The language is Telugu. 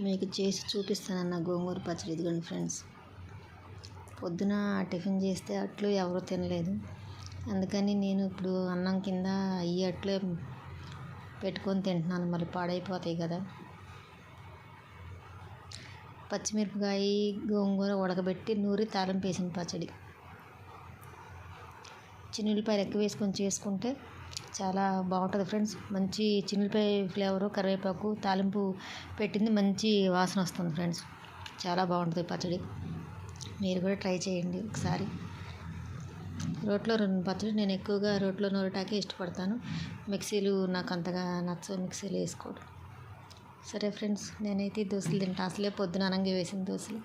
మీకు చేసి చూపిస్తానన్న గోంగూర పచ్చడి. ఇదిగోండి ఫ్రెండ్స్. పొద్దున టిఫిన్ చేస్తే అట్లు ఎవరు తినలేదు. అందుకని నేను ఇప్పుడు అన్నం కింద ఈ అట్లే పెట్టుకొని తింటున్నాను. మళ్ళీ పాడైపోతాయి కదా. పచ్చిమిరపకాయ గోంగూర ఉడకబెట్టి నూరి తాలింపు వేసిన పచ్చడి. చిన్నులపాయలు ఎక్కువ వేసుకొని చేసుకుంటే చాలా బాగుంటుంది ఫ్రెండ్స్. మంచి చిన్నులపాయ ఫ్లేవరు కరివేపాకు తాలింపు పెట్టింది మంచి వాసన వస్తుంది ఫ్రెండ్స్. చాలా బాగుంటుంది పచ్చడి. మీరు కూడా ట్రై చేయండి ఒకసారి. రోట్లో రెండు పచ్చడి నేను ఎక్కువగా రోట్లో నూరటాకే ఇష్టపడతాను. మిక్సీలు నాకు అంతగా నచ్చవు మిక్సీలు వేసుకోవడం. సరే ఫ్రెండ్స్ నేనైతే దోశలు తింటా. అసలే పొద్దున అనంగా వేసిన దోశలు.